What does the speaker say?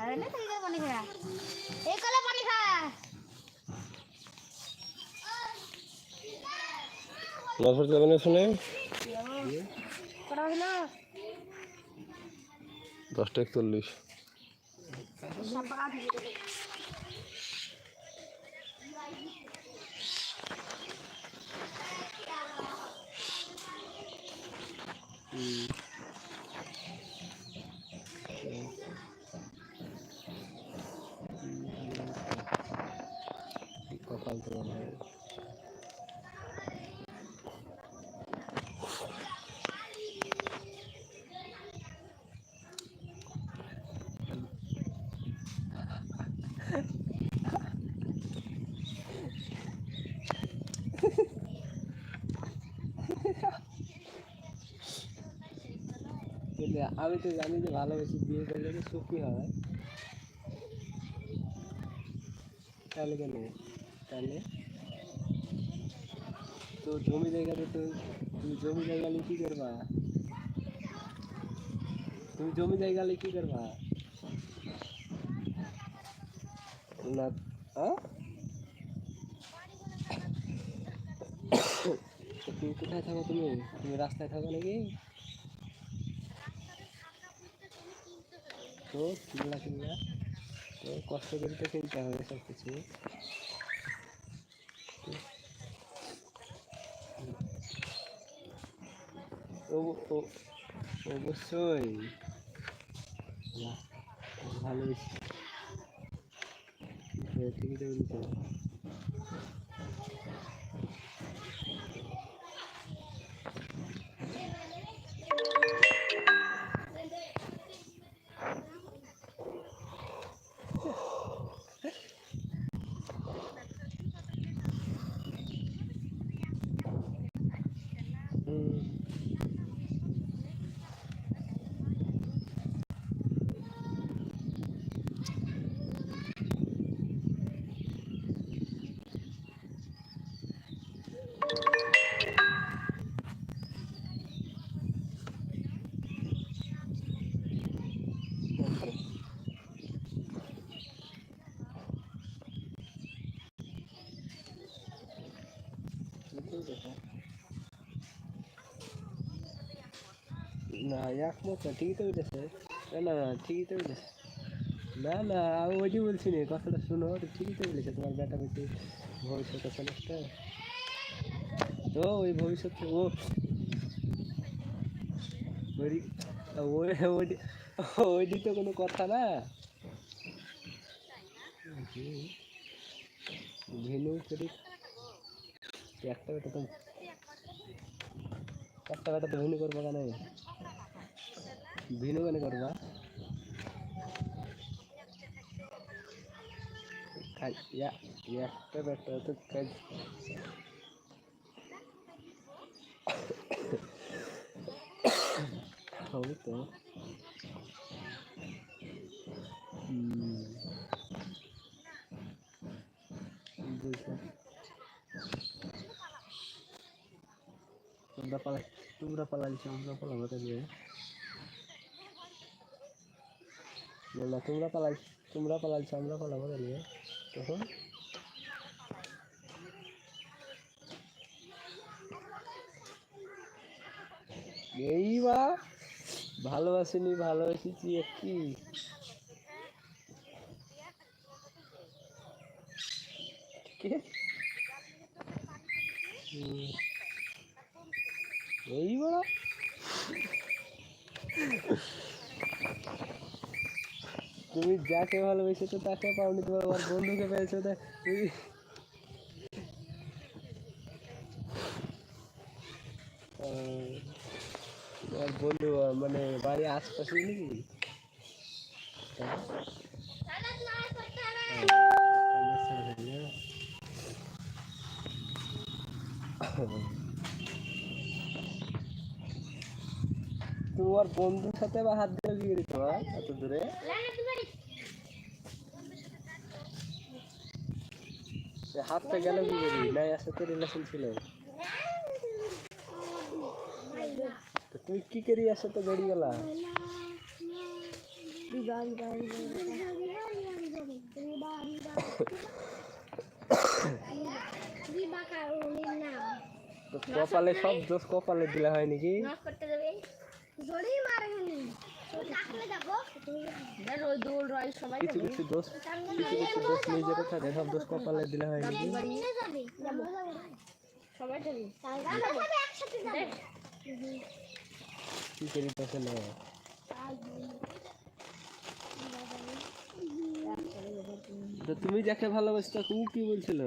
আরে না তুই পানি খা এই কলে পানি খা নজর যাবে শুনে দশটা একচল্লিশ। Hmm. Kau kau আমি তো জানি যে ভালোবেসে বিয়ে করলে তো সুখী হয় তাহলে কেন? তাহলে? তো জমি জায়গাতে তো তুমি জমি জায়গা নিয়ে কি করবা? তুমি জমি জায়গা নিয়ে কি করবা? না হ্যাঁ? তো তুমি কোথায় থাকো তুমি? তুমি রাস্তায় থাকো নাকি? তো কিনলা কিনলা তো কষ্ট করে তো কিনতে হবে সব কিছু অবশ্যই। ভালো না একমত না ঠিকই তো বলেছে না না, ঠিকই তো বলেছে না না, আমি ওইটি বলছি না, কথাটা শুনো ঠিকই তো বলেছে তোমার বেটা বেটি ভবিষ্যৎ আছে তো ওই ভবিষ্যৎ ও ওই ওই ওইটি তো কোনো কথা না। ভিনু করি একটা বেটা তো একটা বেটা তো ভিনু করব কেন? ভিনু কেন করবা? কাজ ইয়া একটা বেটা তো কাজ হবে তো হুম বুঝলাম তোমরা পালা তোমরা পালাইছো, আমরা পালাবো তাহলে না তোমরা পালাই তোমরা পালাইছো, আমরা পালাবো তাহলে তখন এই বা ভালোবাসিনি ভালোবেসেছি একটি আছে? হুম। এই বড় তুমি যাকে ভালোবেসেছো তাকে পাওনি, তোমার আমার বন্ধুকে পেয়েছ তা তুমি তোমার বন্ধু মানে বাড়ি আশপাশে নাকি হ্যাঁ? তোমার বন্ধুর সাথে বা হাত ধরে গিয়ে তোমার এত দূরে? হাতটা গেল কি করি? নাই তো রিলেশন ছিল? তো তুমি কি করি আসে তো বেরিয়ে গেলা? কপালে সব দোষ কপালে দিলে হয় নাকি? করতে তুমি যাকে ভালোবাসতো তুমি কি বলছিল?